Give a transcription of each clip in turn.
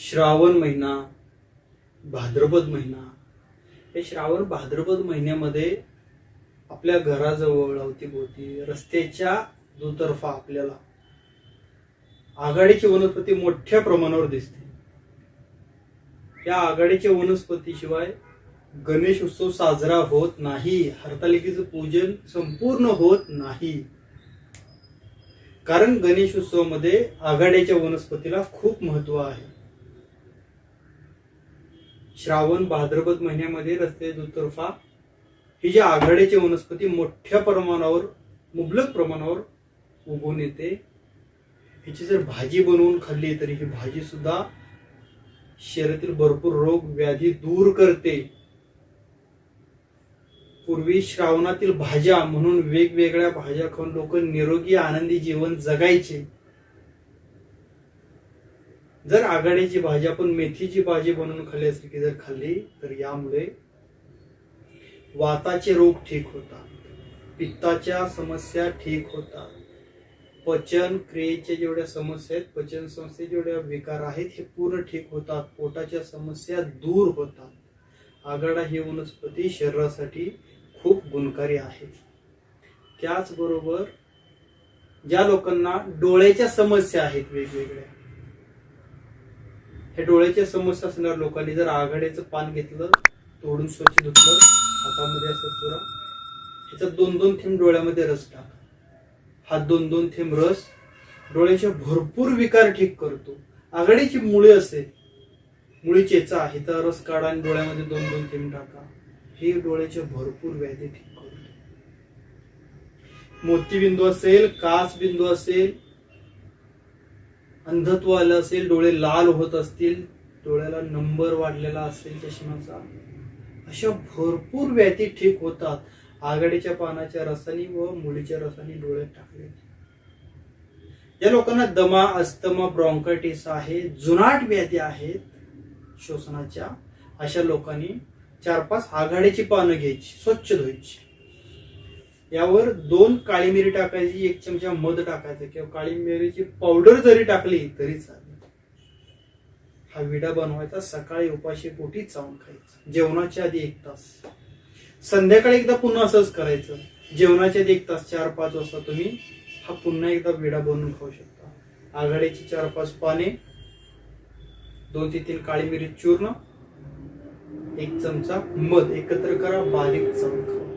श्रावण महिना भाद्रपद महिना. हे श्रावण भाद्रपद महिन्यामध्ये आपल्या घराजवळ अवतीभोवती रस्त्याच्या दुतर्फा आपल्याला आघाडीची वनस्पती मोठ्या प्रमाणावर दिसते. या आघाडीच्या वनस्पतीशिवाय गणेश उत्सव साजरा होत नाही हरतालिकेचं पूजन संपूर्ण होत नाही. कारण गणेश उत्सवामध्ये आघाड्याच्या वनस्पतीला खूप महत्त्व आहे. श्रावण भाद्रपद महिन्यामध्ये रस्ते दुतर्फा ही जी आघाड्याची वनस्पती मोठ्या प्रमाणावर मुबलक प्रमाणावर उगवून येते हिची जर भाजी बनवून खाल्ली तरी ही भाजी सुद्धा शरीरातील भरपूर रोग व्याधी दूर करते. पूर्वी श्रावणातील भाज्या म्हणून वेगवेगळ्या भाज्या खाऊन लोक निरोगी आनंदी जीवन जगायचे. जर आघाडीची भाजी आपण मेथीची भाजी बनवून खाल्ली असेल की जर खाल्ली तर यामुळे वाताचे रोग ठीक होतात पित्ताच्या समस्या ठीक होतात. पचन क्रियेच्या जेवढ्या समस्या आहेत पचन संस्थे जेवढ्या विकार आहेत हे पूर्ण ठीक होतात पोटाच्या समस्या दूर होतात. आघाडा ही वनस्पती शरीरासाठी खूप गुणकारी आहे. त्याचबरोबर ज्या लोकांना डोळ्याच्या समस्या आहेत वेगवेगळ्या हे डोळ्याच्या समस्या असणाऱ्या लोकांनी जर आघाड्याचं पान घेतलं तोडून स्वच्छ धुतलं हातामध्ये असं चुरा ह्याचा दोन दोन थेंब डोळ्यामध्ये रस टाक. हा दोन दोन थेंब रस डोळ्याचे भरपूर विकार ठीक करतो. आघाडीची मुळे असेल मुळी चेचा आहे रस काढा आणि डोळ्यामध्ये दोन दोन थेंब टाका. हे डोळ्याचे भरपूर व्याधी ठीक करतो. मोतीबिंदू असेल कास बिंदू असेल अंधत्व आलं असेल डोळे लाल होत असतील डोळ्याला नंबर वाढलेला असेल चष्म्याचा अशा भरपूर व्याधी ठीक होतात. आघाडीच्या पानाच्या रसानी व मुलीच्या रसानी डोळ्यात टाकले या लोकांना दमा अस्तमा ब्रॉन्कायटिस आहे जुनाट व्याधी आहेत श्वसनाच्या अशा लोकांनी चार पाच आघाडीची पानं घ्यायची स्वच्छ धुवायची. यावर दोन काळी मिरी टाकायची एक चमचा मध टाकायचं किंवा काळी मिरीची पावडर जरी टाकली तरी चालेल. हा विडा बनवायचा सकाळी उपाशी पोटी चावून खायचा. जेवणाच्या आधी एक तास. संध्याकाळी एकदा पुन्हा असंच करायचं. जेवणाच्या आधी एक तास चार पाच वाजता तुम्ही हा पुन्हा एकदा विडा बनवून खाऊ शकता. आघाडीची चार पाच पाने दोन ते तीन काळी मिरी चूर्ण एक चमचा मध. एकत्र करा बारीक चावून खाऊ.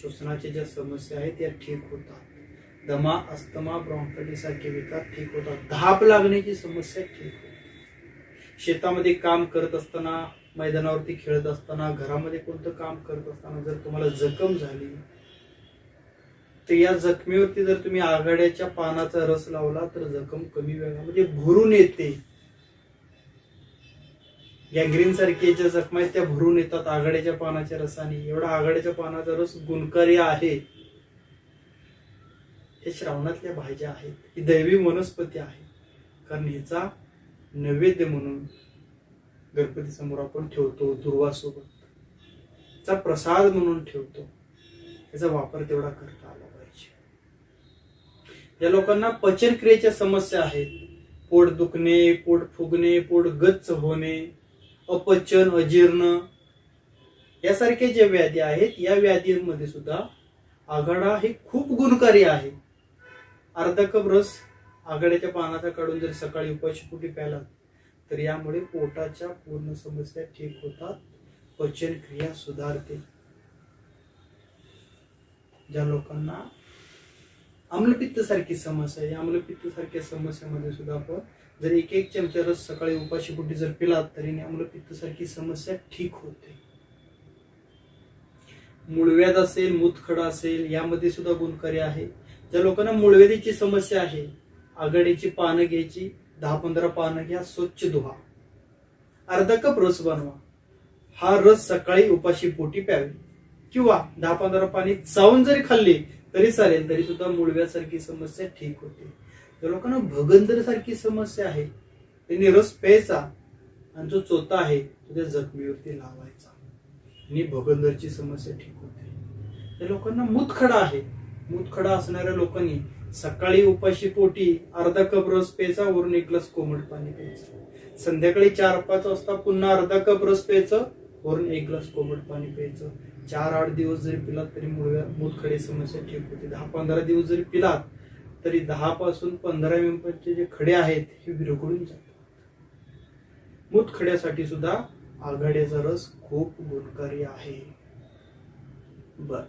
श्वसनाच्या ज्या समस्या आहेत त्या ठीक होतात. दमा अस्थमा ब्रॉन्कायटिस सारखे विकार ठीक होतात. धाप लागण्याची समस्या ठीक होते. शेतामध्ये काम करत असताना मैदानावरती खेळत असताना घरामध्ये कोणतं काम करत असताना जर तुम्हाला जखम झाली तर या जखमेवरती जर तुम्ही आघाड्याच्या पानाचा रस लावला तर जखम कमी वेळामध्ये म्हणजे भरून येते. गँग्रीन सारखे ज्या जखमा आहेत त्या भरून येतात आघाड्याच्या पानाच्या रसाने. एवढा आघाड्याच्या पानाचा रस गुणकारी आहे. हे श्रावणातल्या भाज्या आहेत. ही दैवी वनस्पती आहे. कारण हिचा नैवेद्य म्हणून गणपती समोर आपण ठेवतो दुर्वासोबत. चा प्रसाद म्हणून ठेवतो. याचा वापर तेवढा करता आला पाहिजे. या लोकांना पचन क्रियेच्या समस्या आहेत. पोट दुखणे पोट फुगणे पोट गच्च होणे अपचन अजीर्ण यासारखे जे व्याधी आहेत या व्याधींमध्ये सुद्धा आघाडा हे खूप गुणकारी आहे. अर्धा कप रस आघाड्याच्या पानाचा काढून जर सकाळी उपाशीपोटी प्याला तर यामुळे पोटाच्या पूर्ण समस्या ठीक होतात. पचन क्रिया सुधारते. ज्या लोकांना आम्लपित्त सारखी समस्या आहे आम्लपित्त सारख्या समस्यामध्ये सुद्धा आपण जर एक एक चमचा रस सकाळी उपाशी पोटी जर पिला तरी आम्लपित्त सारखी समस्या ठीक होते. मुळव्याध असेल मूतखडा असेल यामध्ये सुद्धा गुणकारी आहे. ज्या लोकांना मुळव्याधीची समस्या आहे आघाडीची पानं घ्यायची दहा पंधरा पानं घ्या स्वच्छ धुवा. अर्धा कप रस बनवा. हा रस सकाळी उपाशी पोटी प्यावी. किंवा दहा पंधरा पाणी चावून जरी खाल्ली तरी चालेल तरी सुद्धा मुळव्यासारखी समस्या ठीक होते. त्या लोकांना भगंदर सारखी समस्या आहे. त्यांनी रस प्यायचा आणि जो चोथा आहे तो त्या जखमीवरती लावायचा. आणि भगंदरची समस्या ठीक होते. त्या लोकांना मूतखडा आहे. मूतखडा असणाऱ्या लोकांनी सकाळी उपाशी पोटी अर्धा कप रस प्यायचा वरून एक ग्लास कोमट पाणी प्यायचं. संध्याकाळी चार पाच वाजता पुन्हा अर्धा कप रस प्यायचं वरून एक ग्लास कोमट पाणी प्यायचं. चार आठ दिवस जरी पिलात तरी मुळव्या मुतखडे समस्या ठीक होते. दहा पंधरा दिवस जरी पिलात तरी दहा पासून पंधरा मिनिटाचे जे खडे आहेत हे विरघळून जातात. मूतखड्यासाठी सुद्धा आघाड्याचा रस खूप गुणकारी आहे. बर.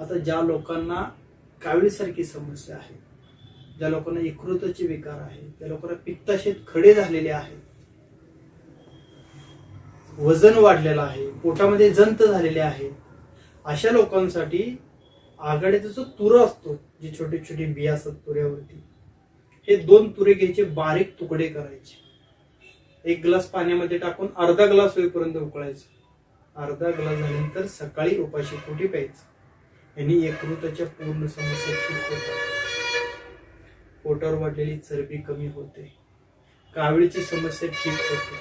आता ज्या लोकांना कावीळसारखी समस्या आहे ज्या लोकांना यकृतचे विकार आहे त्या लोकांना पित्ताशेत खडे झालेले आहेत वजन वाढलेलं आहे पोटामध्ये जंत झालेले आहे अशा लोकांसाठी आघाडीचा जो तुरा असतो जे छोटे छोटे बिया असतात तुऱ्यावरती हे दोन तुरे घ्यायचे बारीक तुकडे करायचे. एक ग्लास पाण्यामध्ये टाकून अर्धा ग्लास होईपर्यंत उकळायचं. अर्धा ग्लास झाल्यानंतर सकाळी उपाशी पोटी प्यायचं. यांनी यकृताच्या पूर्ण समस्या ठीक होतात. पोटावर वाढलेली चरबी कमी होते. कावीळची समस्या ठीक होते.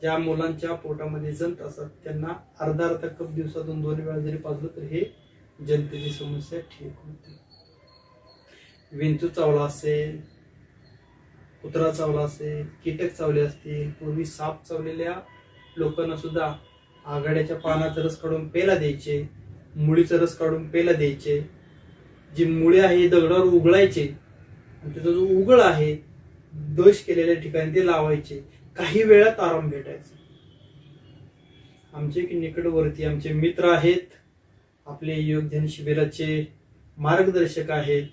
ज्या मुलांच्या पोटामध्ये जंत असतात त्यांना अर्धा अर्धा कप दिवसातून दोन वेळा जरी पाजलं तर हे जनतेची समस्या ठीक होते विंचू चावला असेल कुत्रा चावला असेल कीटक चावले असतील पूर्वी साप चावलेल्या लोकांना सुद्धा आघाड्याच्या पानाचा रस काढून पेला द्यायचे मुळीचा रस काढून पेला द्यायचे. जी मुळे आहे दगडावर उघडायचे आणि त्याचा जो उघड आहे दोष केलेल्या ठिकाणी ते लावायचे. काही वेळात आराम भेटायचा. आमचे निकटवर्ती आमचे मित्र आहेत आपले योगध्यान शिबिराचे मार्गदर्शक आहेत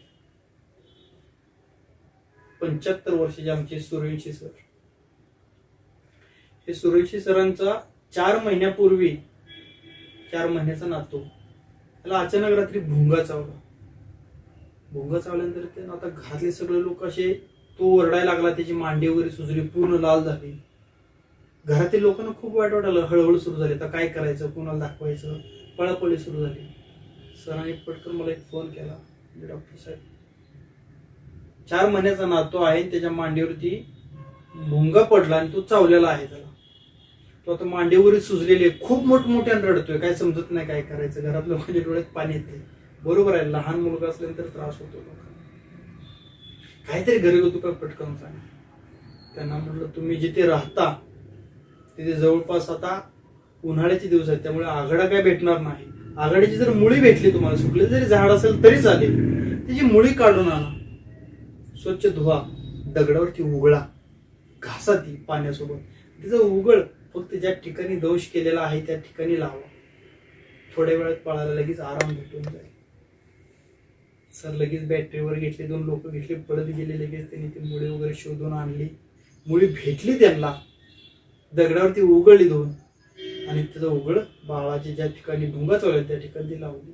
पंच्याहत्तर वर्षाचे आमचे सूर्यवंशी सर. हे सूर्यवंशी सरांचा चार महिन्यापूर्वी चार महिन्याचा नातू त्याला अचानक रात्री भुंगा चावला. भुंगा चावल्यानंतर ते आता घरातले सगळे लोक असे तो ओरडायला लागला त्याची मांडी वगैरे सुजली पूर्ण लाल झाली. घरातील लोकांना खूप वाईट वाटायला हळूहळू सुरू झाली. आता काय करायचं? कोणाला दाखवायचं? पळापळी सुरू झाली. सरांनी पटकन मला एक फोन केला. म्हणजे डॉक्टर साहेब चार महिन्याचा नातो आहे त्याच्या मांडीवरती भुंगा पडला आणि तो चावलेला आहे त्याला. तो आता मांडीवर सुजलेली आहे. खूप मोठमोठ्यानं रडतोय. काय समजत नाही काय करायचं. घरात लोकांच्या म्हणजे डोळ्यात पाणी येते बरोबर आहे. लहान मुलगा असल्यानंतर त्रास होतो लोकांना. काहीतरी घरी होतो का पटकन सांग. त्यांना म्हटलं तुम्ही जिथे राहता तिथे जवळपास आता उन्हाळ्याचे दिवस आहेत त्यामुळे आघाडा काय भेटणार नाही. आघाडीची जर मुळी भेटली तुम्हाला सुकले जरी झाड असेल तरी चालेल. त्याची मुळी काढून आणा. स्वच्छ धुवा दगडावरती उघडा घासा ती पाण्यासोबत. तिचं उघड फक्त ज्या ठिकाणी दोष केलेला आहे त्या ठिकाणी लावा. थोड्या वेळात पळायला लगेच आराम भेटून जाईल. सर लगेच बॅटरीवर घेतले दोन लोक घेतले पळत गेले लगेच त्यांनी ती मुळी वगैरे शोधून आणली. मुळी भेटली त्यांना. दगडावरती उघडली दोन आणि त्याचं उघड बाळाची ज्या ठिकाणी भुंगा चालला त्या ठिकाणी ती लावली.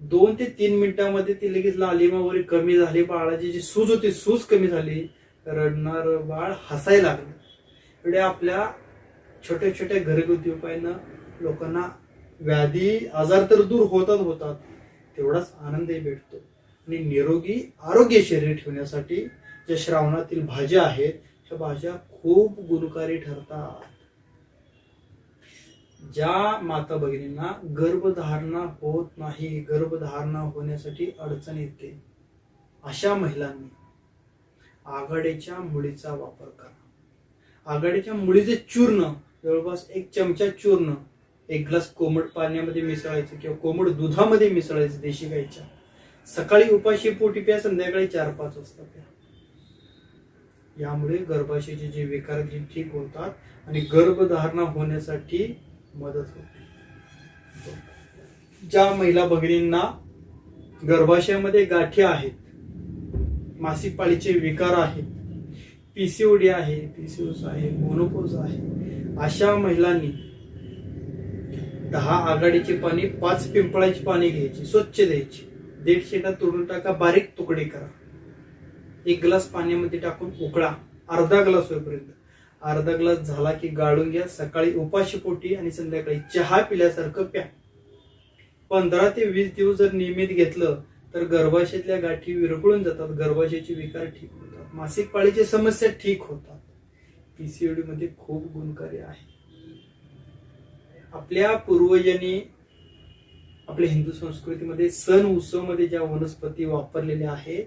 दोन ते तीन मिनिटांमध्ये ती लगेच लालिमा वगैरे कमी झाली. बाळाची जी सूज होती सूज कमी झाली. रडणार बाळ हसायला लागलं. एवढे आपल्या छोट्या छोट्या घरगुती उपायांना लोकांना व्याधी आजार तर दूर होतात होतात. तेवढाच आनंदही भेटतो. आणि निरोगी आरोग्य शरीर ठेवण्यासाठी ज्या श्रावणातील भाज्या आहेत त्या भाज्या खूप गुणकारी ठरतात. ज्या माता भगिनींना गर्भधारणा होत नाही गर्भधारणा होण्यासाठी अडचण येते अशा महिलांनी आघाडीच्या मुळीचा वापर करा. आघाडीच्या मुळीचे चूर्ण जवळपास एक चमचा चूर्ण एक ग्लास कोमट पाण्यामध्ये मिसळायचं किंवा कोमट दुधामध्ये मिसळायचं देशी गाईच्या. सकाळी उपाशी पोटी प्या संध्याकाळी चार पाच वाजता प्या. यामुळे गर्भाशयाचे जे विकार जे ठीक होतात आणि गर्भधारणा होण्यासाठी मदत होते. ज्या महिला भगिनींना गर्भाशयामध्ये गाठी आहेत मासिक पाळीचे विकार आहेत पीसीओडी आहे पीसीओस आहे मोनोपोज आहे अशा महिलांनी दहा आघाडीची पाणी पाच पिंपळाची पाणी घ्यायची स्वच्छ द्यायची. दीडशे का तोडून टाका बारीक तुकडे करा. एक ग्लास पाण्यामध्ये टाकून उकळा. अर्धा ग्लास होईपर्यंत. अर्धा ग्लास झाला की गाळून घ्या. सकाळी उपाशी पोटी आणि संध्याकाळी चहा पिल्यासारखं प्या. पंधरा ते वीस दिवस जर नियमित घेतलं तर गर्भाशयातल्या गाठी विरघळून जातात. गर्भाशयाचे विकार ठीक होतात. मासिक पाळीची समस्या ठीक होतात. पीसीओडी मध्ये खूप गुणकारी आहे. आपल्या पूर्वजांनी आपल्या हिंदू संस्कृतीमध्ये सण उत्सवमध्ये ज्या वनस्पती वापरलेल्या आहेत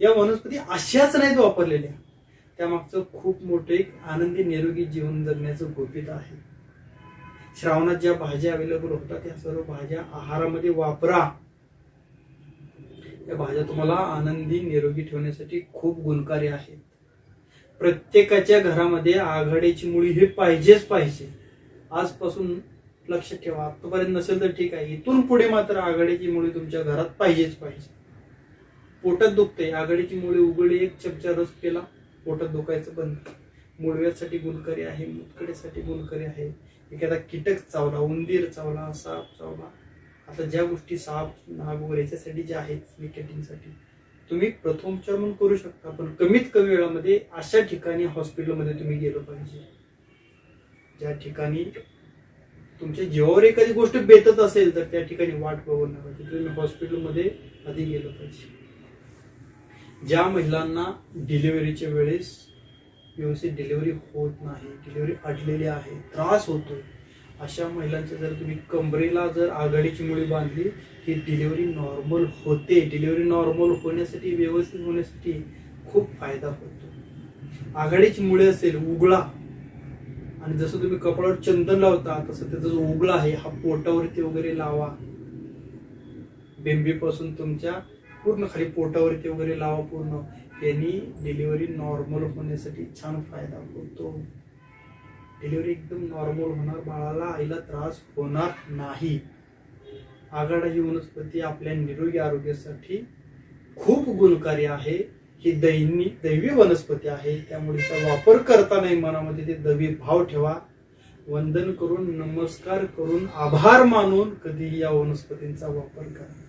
या वनस्पती अशाच नाहीत वापरलेल्या. त्यामागचं खूप मोठं एक आनंदी निरोगी जीवन जगण्याचं गोपित आहे. श्रावणात ज्या भाज्या अवेलेबल होतात त्या सर्व भाज्या आहारामध्ये वापरा. या भाज्या तुम्हाला आनंदी निरोगी ठेवण्यासाठी खूप गुणकारी आहेत. प्रत्येकाच्या घरामध्ये आघाडीची मुळी हे पाहिजेच पाहिजे. आजपासून लक्ष ठेवा. आतापर्यंत नसेल तर ठीक आहे. इथून पुढे मात्र आघाडीची मुळी तुमच्या घरात पाहिजेच पाहिजे. पोटात दुखते आघाडीची मुळे उघडी एक चमचा रस केला पोटात दुखायचं बंद मुळव्यासाठी गुणकारी आहे मुतकड्यासाठी गुणकारी आहे. एखादा कीटक चावला उंदीर चावला साप चावला. आता ज्या गोष्टी साप नाग वगैरे याच्यासाठी ज्या आहेत निकेटिंगसाठी तुम्ही प्रथमोपचार म्हणून करू शकता. पण कमीत कमी वेळामध्ये अशा ठिकाणी हॉस्पिटलमध्ये तुम्ही गेलं पाहिजे. ज्या ठिकाणी तुमच्या जीवावर एखादी गोष्ट बेतत असेल तर त्या ठिकाणी वाट बघू पाहिजे तुम्ही हॉस्पिटलमध्ये आधी गेलं पाहिजे. ज्या महिलांना डिलिव्हरीच्या वेळेस व्यवस्थित डिलिव्हरी होत नाही डिलिव्हरी अडलेली आहे त्रास होतो अशा महिलांच्या जर तुम्ही कमरेला जर आघाडीची मुळी बांधली की डिलिव्हरी नॉर्मल होते डिलिव्हरी नॉर्मल होण्यासाठी व्यवस्थित होण्यासाठी खूप फायदा होतो. आघाडीची मुळे असेल उघडा आणि जसं तुम्ही कपाळावर चंदन लावता तसं त्याचा जो उघडा आहे हा पोटावरती वगैरे लावा. बेंबीपासून तुमच्या पूर्ण खाली पोटावरती वगैरे लावा पूर्ण. यांनी डिलिव्हरी नॉर्मल होण्यासाठी छान फायदा होतो. डिलिव्हरी एकदम नॉर्मल होणार. बाळाला आईला त्रास होणार नाही. आघाडा ही वनस्पती आपल्या निरोगी आरोग्यासाठी खूप गुणकारी आहे. ही दैनी दैवी वनस्पती आहे. त्यामुळे तिचा वापर करतानाही मनामध्ये ते दैवी भाव ठेवा. वंदन करून नमस्कार करून आभार मानून कधीही या वनस्पतींचा वापर करा.